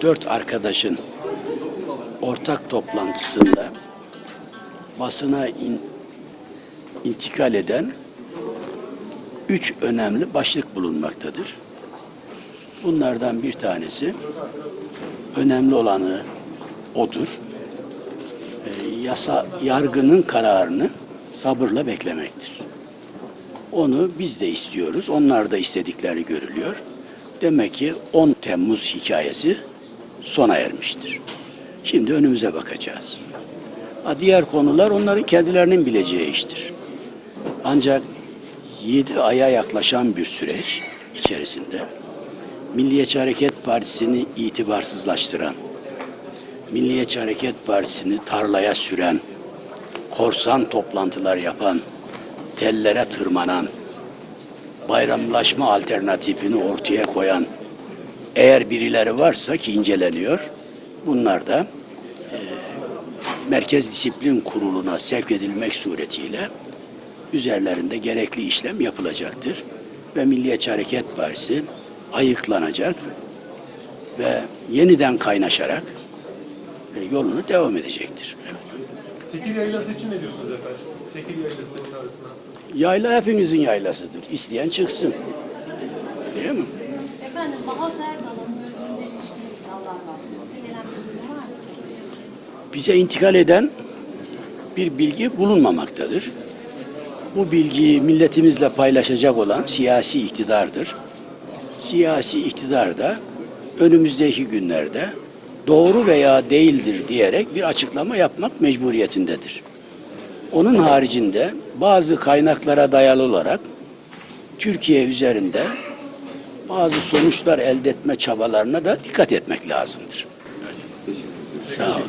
dört arkadaşın ortak toplantısında basına in- intikal eden üç önemli başlık bulunmaktadır. Bunlardan bir tanesi önemli olanı odur. Ee, yasa yargının kararını sabırla beklemektir. Onu biz de istiyoruz. Onlar da istedikleri görülüyor. Demek ki 10 Temmuz hikayesi sona ermiştir. Şimdi önümüze bakacağız. Ha, diğer konular onların kendilerinin bileceği iştir. Ancak 7 aya yaklaşan bir süreç içerisinde Milliyetçi Hareket Partisi'ni itibarsızlaştıran, Milliyetçi Hareket Partisi'ni tarlaya süren, korsan toplantılar yapan, tellere tırmanan, bayramlaşma alternatifini ortaya koyan eğer birileri varsa ki inceleniyor, bunlar da e, Merkez Disiplin Kurulu'na sevk edilmek suretiyle üzerlerinde gerekli işlem yapılacaktır. Ve Milliyetçi Hareket Partisi ayıklanacak ve yeniden kaynaşarak e, yolunu devam edecektir. Evet. Tekil yaylası için ne diyorsunuz efendim? Tekil yaylası çağrısına. Yayla hepimizin yaylasıdır. İsteyen çıksın. Değil mi? Efendim Bahaz Erdal'ın öldürümüne ilişkin iddialar var. Bize intikal eden bir bilgi bulunmamaktadır. Bu bilgiyi milletimizle paylaşacak olan siyasi iktidardır. Siyasi iktidar da önümüzdeki günlerde doğru veya değildir diyerek bir açıklama yapmak mecburiyetindedir. Onun haricinde bazı kaynaklara dayalı olarak Türkiye üzerinde bazı sonuçlar elde etme çabalarına da dikkat etmek lazımdır. Sağ olun.